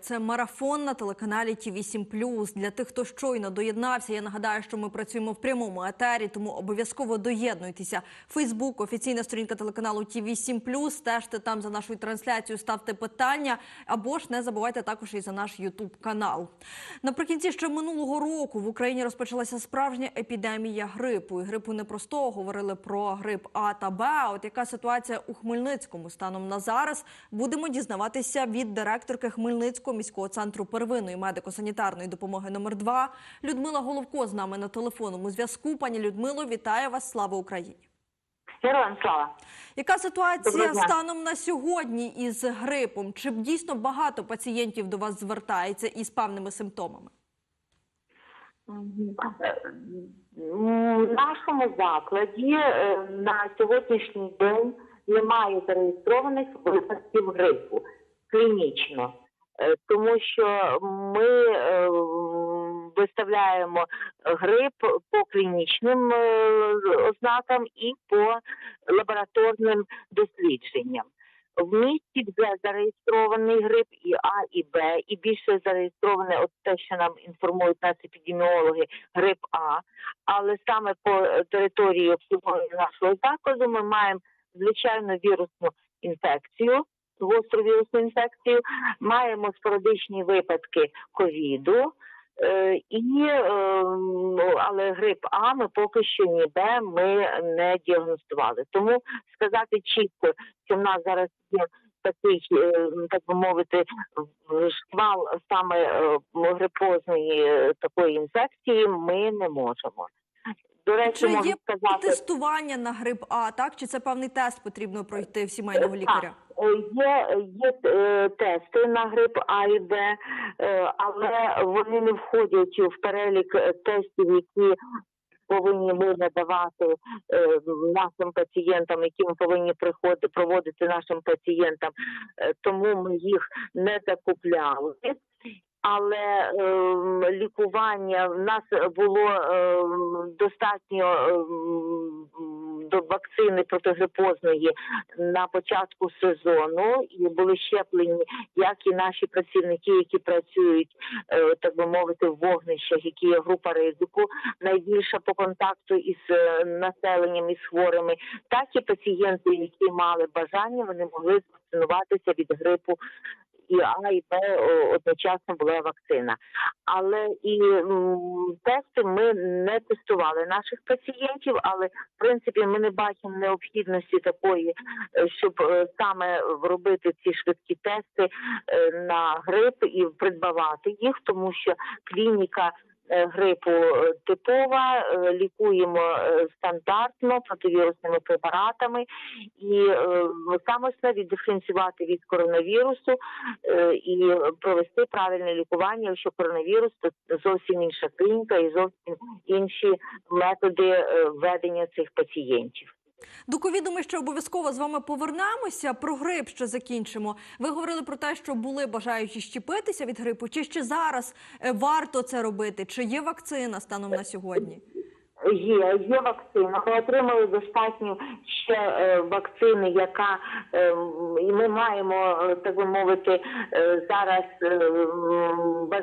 Це марафон на телеканалі Ті 8 Для тих, хто щойно доєднався. Я нагадаю, що ми працюємо в прямому етері, тому обов'язково доєднуйтеся. Фейсбук, офіційна сторінка телеканалу Ті 8 Стежте там за нашою трансляцією, ставте питання. Або ж не забувайте також і за наш Ютуб канал. Наприкінці ще минулого року в Україні розпочалася справжня епідемія грипу. І грипу непростого говорили про грип А та Б. А От яка ситуація у Хмельницькому станом на зараз? Будемо дізнаватися від директорки Хмельницького міського центру первинної медико-санітарної допомоги номер 2 Людмила Головко з нами на телефонному зв'язку. Пані Людмило, вітаю вас! Слава Україні! Героям слава. Яка ситуація станом на сьогодні із грипом? Чи дійсно багато пацієнтів до вас звертається із певними симптомами? В нашому закладі е, на сьогоднішній день немає зареєстрованих випадків грипу клінічно, тому що ми е, виставляємо грип по клінічним е, ознакам і по лабораторним дослідженням. В місті вже зареєстрований грип і А, і Б, і більше зареєстроване от те, що нам інформують нас епідеміологи, грип А. Але саме по е, території обслуговування нашого закладу ми маємо звичайно вірусну інфекцію, гостру вірусну інфекцію, маємо спорадичні випадки ковіду. е, І, е, ну, але грип А ми поки що ні Б ми не діагностували. Тому сказати чітко, що в нас зараз є такий, е, так би мовити, шквал саме грипозної такої інфекції, ми не можемо. До речі, Чи можу є сказати, тестування на грип А, так? Чи це певний тест потрібно пройти в сімейного лікаря? Е, Є, є е, тести на грип А і Б, е, але вони не входять в перелік е, тестів, які повинні ми надавати е, нашим пацієнтам, які ми повинні приходити проводити нашим пацієнтам. Е, Тому ми їх не закупляли. Але ем, лікування в нас було ем, достатньо ем, до вакцини протигрипозної на початку сезону і були щеплені як і наші працівники, які працюють, е, так би мовити, в вогнищах, які є група ризику, найбільша по контакту із е, населенням із хворими, так і пацієнти, які мали бажання, вони могли вакцинуватися від грипу. І А, і Б одночасно була вакцина. Але і тести ми не тестували наших пацієнтів, але в принципі ми не бачимо необхідності такої, е, щоб е, саме робити ці швидкі тести е, на грип і придбавати їх, тому що клініка. Е, Грипу е, типова, е, лікуємо стандартно противірусними препаратами, і е, саме основі диференціювати від коронавірусу і провести правильне лікування, якщо коронавірус, то зовсім інша клініка і зовсім інші методи ведення цих пацієнтів. До ковіду ми ще обов'язково з вами повернемося. Про грип ще закінчимо. Ви говорили про те, що були бажаючі щепитися від грипу. Чи ще зараз е, варто це робити? Чи є вакцина станом на сьогодні? Є, є вакцина. Ми отримали достатньо ще е, вакцини, яка е, і ми маємо, е, так би мовити, е, зараз е,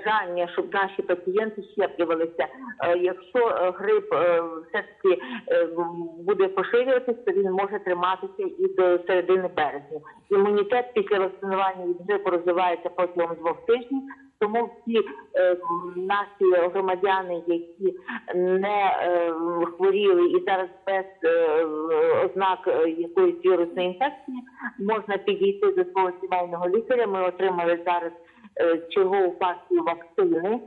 бажання, щоб наші пацієнти щеплювалися. Е, якщо е, грип е, все ж таки буде поширюватися, то він може триматися і до середини березня. Імунітет після вакцинування від грипу розвивається протягом двох тижнів. Тому всі е, наші громадяни, які не е, хворіли і зараз без е, ознак якоїсь вірусної інфекції, можна підійти до свого сімейного лікаря. Ми отримали зараз е, чергову вакцини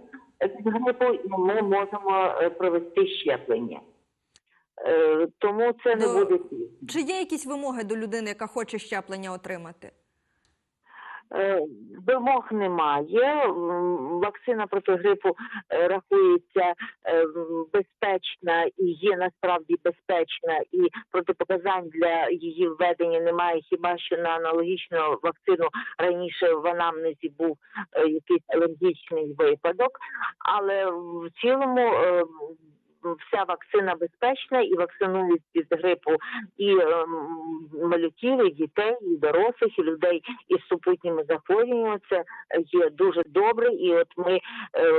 від грипу, і ми можемо е, провести щеплення. Е, тому це не Ну, буде. Чи є якісь вимоги до людини, яка хоче щеплення отримати? Е, Вимог немає. Вакцина проти грипу е, рахується е, безпечна і є насправді безпечна, і протипоказань для її введення немає. Хіба що на аналогічну вакцину раніше в анамнезі був якийсь алергічний випадок, але в цілому вся вакцина безпечна і вакцинують від грипу і ем, малюків, і дітей, і дорослих, і людей із супутніми захворюваннями. Це є дуже добре. І от ми е,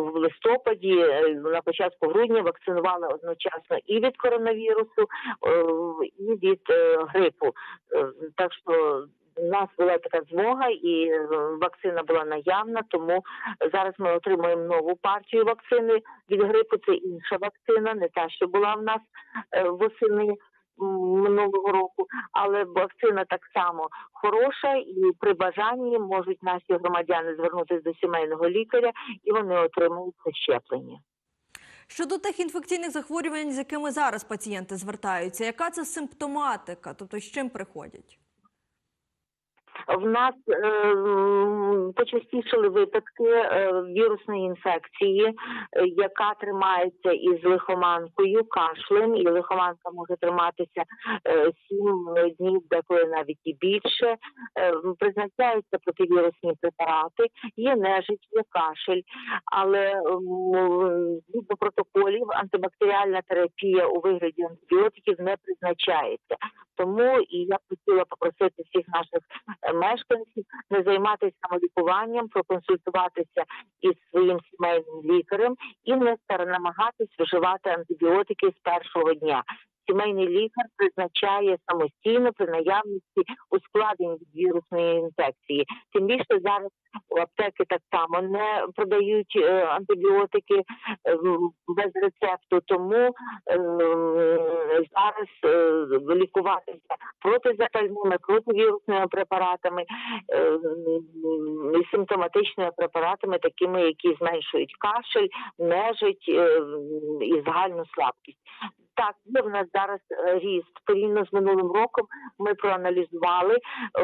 в листопаді, е, на початку грудня, вакцинували одночасно і від коронавірусу, е, і від е, грипу. Е, Так що у нас була така змога, і е, вакцина була наявна. Тому зараз ми отримуємо нову партію вакцини від грипу. Це інша вакцина, не та, що була в нас е, восени минулого року. Але вакцина так само хороша, і при бажанні можуть наші громадяни звернутися до сімейного лікаря, і вони отримують щеплення. Щодо тих інфекційних захворювань, з якими зараз пацієнти звертаються, яка це симптоматика? Тобто з чим приходять? В нас е, м, випадки е, вірусної інфекції, е, яка тримається із лихоманкою, кашлем, і лихоманка може триматися е, сім днів, деколи навіть і більше. Призначаються противірусні препарати, є нежить, є кашель, але згідно протоколів антибактеріальна терапія у вигляді антибіотиків не призначається. Тому і я хотіла попросити всіх наших мешканців не займатися самолікуванням, проконсультуватися із своїм сімейним лікарем і не намагатись вживати антибіотики з першого дня. Сімейний лікар призначає самостійно при наявності ускладнень вірусної інфекції. Тим більше зараз у аптеки так само не продають е, антибіотики е, без рецепту. Тому е, зараз лікуватися протизапальними, противірусними препаратами симптоматичними препаратами, такими, які зменшують кашель, нежить і загальну слабкість. Так, є в нас зараз е, ріст порівняно з минулим роком. Ми проаналізували.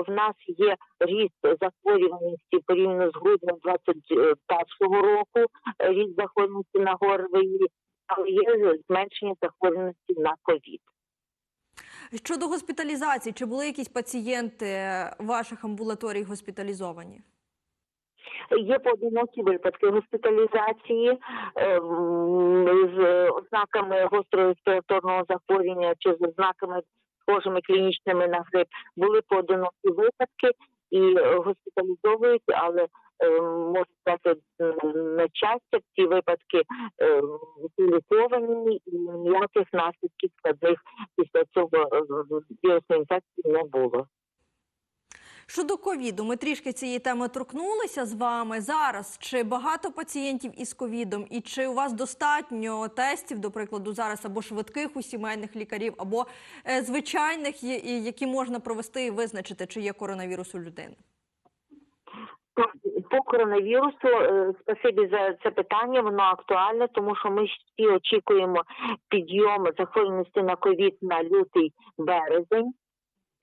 В нас є ріст захворюваності порівняно з груднем 21 року, е, ріст захворюваності на ГОРВІ, але є зменшення захворюваності на ковід. Щодо госпіталізації, чи були якісь пацієнти ваших амбулаторій госпіталізовані? Є поодинокі випадки госпіталізації е, з ознаками гострого респіраторного захворювання чи з ознаками схожими клінічними на грип. Були поодинокі випадки і е, госпіталізовують, але е, можу сказати на щастя, ці випадки ліковані і ніяких наслідків складних після цього вірусної інфекції не було. Щодо ковіду, ми трішки цієї теми торкнулися з вами зараз. Чи багато пацієнтів із ковідом, і чи у вас достатньо тестів, до прикладу, зараз або швидких у сімейних лікарів, або е, звичайних, які можна провести і визначити, чи є коронавірус у людини? По коронавірусу е, спасибі за це питання. Воно актуальне, тому що ми всі очікуємо підйому захворюваності на ковід на лютий березень.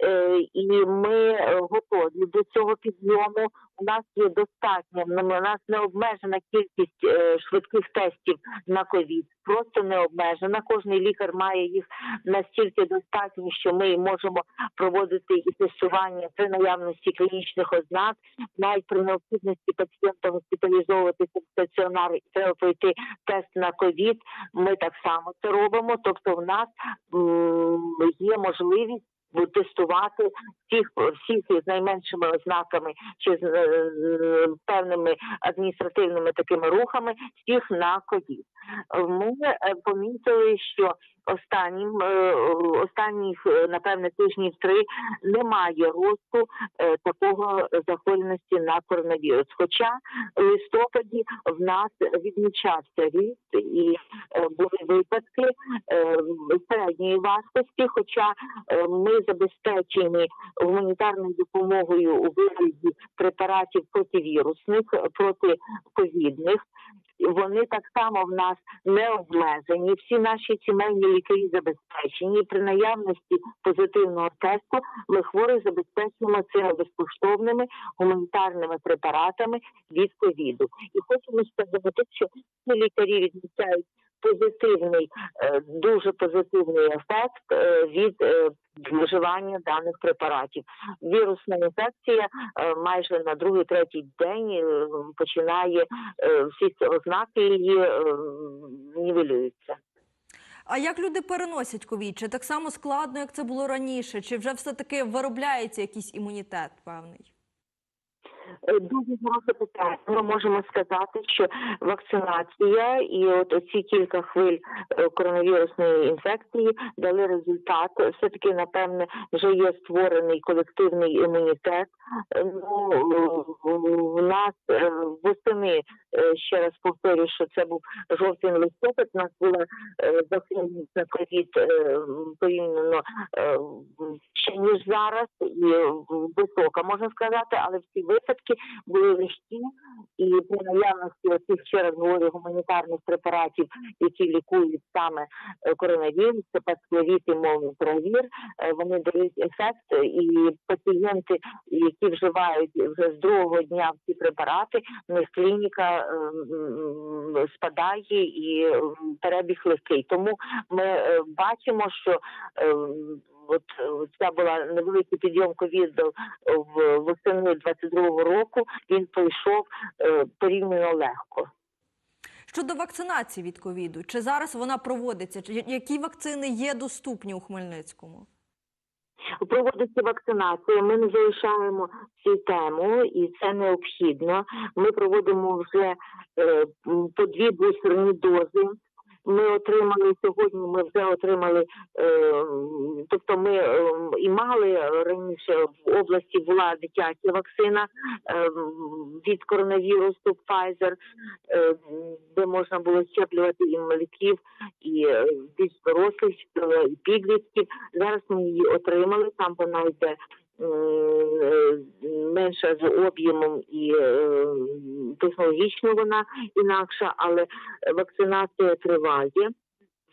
Е, І ми е, готові до цього підйому. У нас є достатньо. ну, У нас не обмежена кількість е, швидких тестів на ковід. Просто не обмежена. Кожний лікар має їх настільки достатньо, що ми можемо проводити і тестування при наявності клінічних ознак навіть при необхідності пацієнта госпіталізовуватися в стаціонар і треба пройти тест на ковід. Ми так само це робимо. Тобто, в нас є можливість тестувати всіх всіх із найменшими ознаками чи з е, з певними адміністративними такими рухами, всіх на ковід. Ми е, помітили, що останнім е, останніх е, напевне тижнів три немає росту такого захворюваності на коронавірус. Хоча в листопаді в нас відмічався ріст і були випадки середньої важкості. Хоча ми забезпечені гуманітарною допомогою у вигляді препаратів противірусних, протиковідних. Вони так само в нас не обмежені. Всі наші сімейні лікарі забезпечені. При наявності позитивного тесту ми хворих забезпечуємо цими безкоштовними гуманітарними препаратами від ковіду. І хочемо сказати, що лікарі відмічають позитивний, е, дуже позитивний ефект е, від е, вживання даних препаратів. Вірусна інфекція майже на другий третій день починає всі ці ознаки її нівелюються. А як люди переносять ковід? Чи так само складно, як це було раніше? Чи вже все-таки виробляється якийсь імунітет певний? Е, Дуже хороше питання. Ми можемо сказати, що вакцинація і от ці кілька хвиль е, коронавірусної інфекції дали результат. Все таки, напевне, вже є створений колективний імунітет. Е, Ну в нас восени ще раз повторюю, що це був жовтень листопад. У нас була на ковід порівняно ще ніж зараз, і висока можна сказати, але всі випадки були легкі, і при наявності оцих, ще раз говорю, гуманітарних препаратів, які лікують саме е, коронавірус, це пасквіліт і молнутравір, е, вони дають ефект, і пацієнти, які вживають вже з другого дня ці препарати, в них клініка е, спадає і перебіг легкий. Тому ми бачимо, що от це була невеликий підйом ковіду в восени 22-го року. Він пройшов е, порівняно легко. Щодо вакцинації від ковіду, чи зараз вона проводиться? Які вакцини є доступні у Хмельницькому? Проводиться вакцинація. Ми не залишаємо цю тему, і це необхідно. Ми проводимо вже е, по дві бустерні дози. Ми отримали сьогодні. Ми вже отримали, е, тобто ми е, і мали раніше в області була дитяча вакцина е, від коронавірусу Pfizer, де можна було щеплювати і малюків, і більш дорослих, і підлітків. Зараз ми її отримали. Там вона йде менша з об'ємом і е, технологічно вона інакша, але вакцинація триває.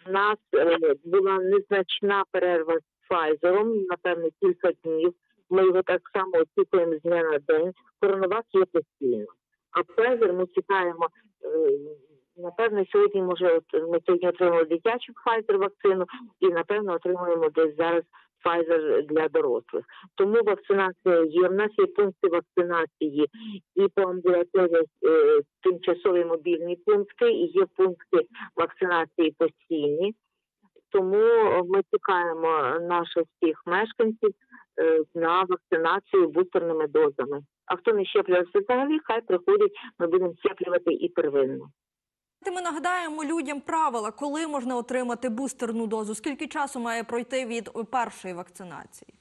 В нас е, була незначна перерва з Pfizer, напевно, кілька днів. Ми його так само очікуємо з дня на день. Коронавак є постійно. А Pfizer ми чекаємо. е, Напевно, сьогодні може от ми сьогодні отримали дитячу Pfizer вакцину і напевно отримуємо десь зараз Pfizer для дорослих. Тому вакцинація є. В нас є пункти вакцинації і по амбулаторії е, тимчасові мобільні пункти, і є пункти вакцинації постійні. Тому ми чекаємо наших всіх мешканців е, на вакцинацію бустерними дозами. А хто не щеплювався взагалі, хай приходять, ми будемо щеплювати і первинно. Ми нагадаємо людям правила, коли можна отримати бустерну дозу, скільки часу має пройти від першої вакцинації.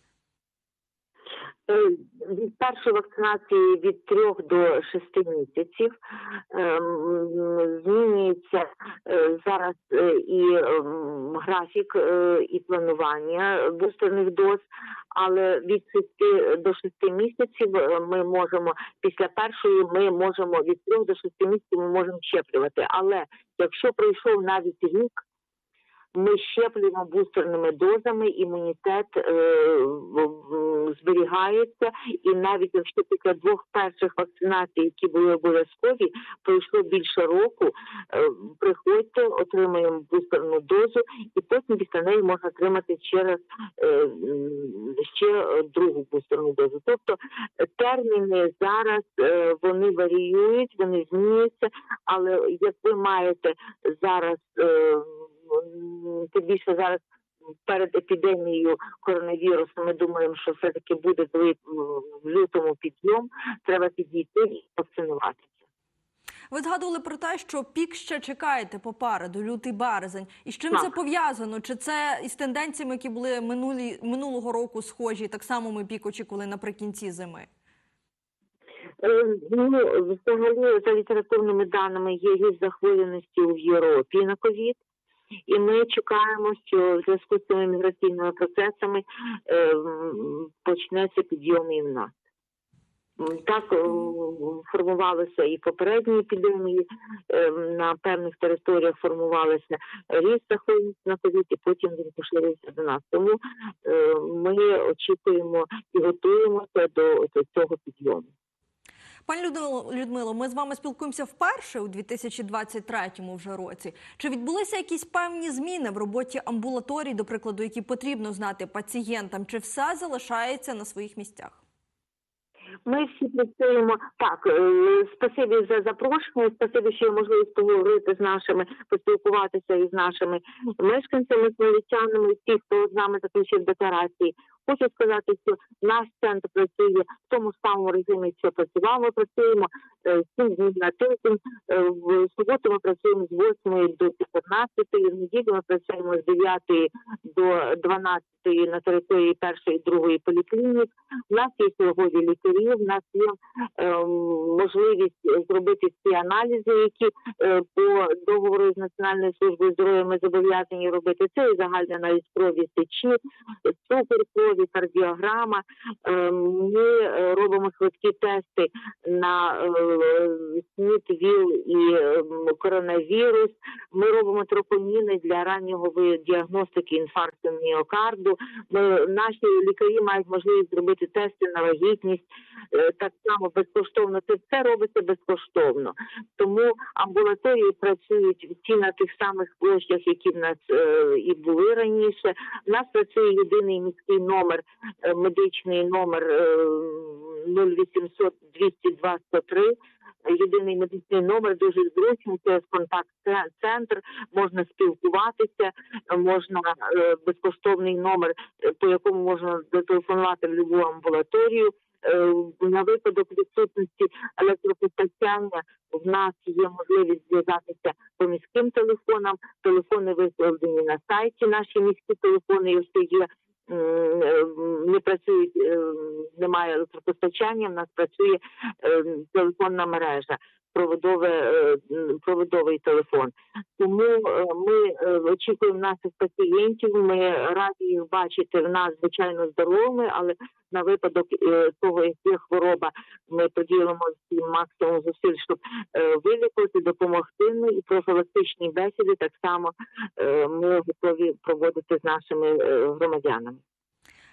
Е, Від першої вакцинації від трьох до шести місяців Ем, змінюється е, зараз е, і ем, графік і планування бустерних доз, але від 6 до 6 місяців ми можемо після першої ми можемо від 3 до 6 місяців ми можемо щеплювати. Але якщо пройшов навіть рік, ми щеплюємо бустерними дозами, імунітет е, зберігається, і навіть якщо після двох перших вакцинацій, які були обов'язкові, пройшло більше року, е, приходьте, отримаємо бустерну дозу, і потім після неї можна отримати ще раз е, ще другу бустерну дозу. Тобто е, терміни зараз е, вони варіюють, вони змінюються, але як ви маєте зараз е, тим більше зараз перед епідемією коронавірусу, ми думаємо, що все таки буде коли в лютому підйом. Треба підійти і вакцинуватися. Ви згадували про те, що пік ще чекаєте попереду, лютий березень. І з чим Так. це пов'язано? Чи це із тенденціями, які були минулі минулого року схожі? Так само ми пік очікували наприкінці зими. Е, Ну, взагалі, за літературними даними, є ріст захворюваності в Європі на ковід. І ми чекаємо, що в зв'язку з цими міграційними процесами е, почнеться підйом і в нас. Так е, формувалися і попередні епідемії, е, на певних територіях формувалися ріст захворюваності на ковід, і потім він поширився до нас. Тому ми очікуємо і готуємося до цього підйому. Пані Людмило, ми з вами спілкуємося вперше у 2023 вже році. Чи відбулися якісь певні зміни в роботі амбулаторій, до прикладу, які потрібно знати пацієнтам? Чи все залишається на своїх місцях? Ми всі працюємо так. е, Спасибі за запрошення. Спасибі, що є можливість поговорити з нашими, поспілкуватися із нашими мешканцями, смолічанами, всі, хто з нами заключив декларації. Хочу сказати, що наш центр працює в тому самому режимі, що працював. Ми працюємо е, сім днів на тиждень. Е, В суботу ми працюємо з 8 до 14, в неділю ми працюємо з 9 до 12 на території першої і другої поліклінік. У нас є сьогодні лікарі, в нас є можливість зробити всі аналізи, які по договору з Національною службою здоров'я ми зобов'язані робити. Це і загальний аналіз крові сечі, цукор крові, кардіограма. Ми е, робимо швидкі тести на СНІД, ВІЛ і е, коронавірус. Ми робимо тропоніни для раннього діагностики інфаркту міокарду. Наші лікарі мають можливість зробити тести на вагітність е, так само безкоштовно. Це все робиться безкоштовно. Тому амбулаторії працюють всі на тих самих площах, які в нас е, і були раніше. У нас працює єдиний міський номер, е, медичний номер е, 0800 202 103. Єдиний медичний номер дуже зручний, це контакт-центр, можна спілкуватися, можна е, безкоштовний номер, е, по якому можна зателефонувати в будь-яку амбулаторію. Е, На випадок відсутності електропостачання в нас є можливість зв'язатися по міським телефонам. Телефони виставлені на сайті. Наші міські телефони, якщо є не працюють, е, немає електропостачання. В нас працює е, телефонна мережа. Проводове е, проводовий телефон. Тому е, ми е, очікуємо наших пацієнтів. Ми раді їх бачити в нас звичайно здоровими, але на випадок того, як є хвороба, ми поділимо всі максимум зусиль, щоб вилікувати, допомогти. Ну і профілактичні бесіди так само ми готові проводити з нашими громадянами.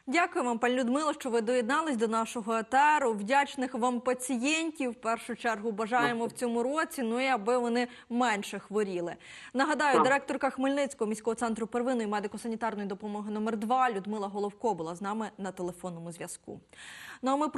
Дякую вам, пані Людмило, що ви доєднались до нашого етеру. Вдячних вам пацієнтів. В першу чергу бажаємо в цьому році. Ну і аби вони менше хворіли. Нагадаю, директорка Хмельницького міського центру первинної медико-санітарної допомоги номер 2 Людмила Головко була з нами на телефонному зв'язку. Ну а ми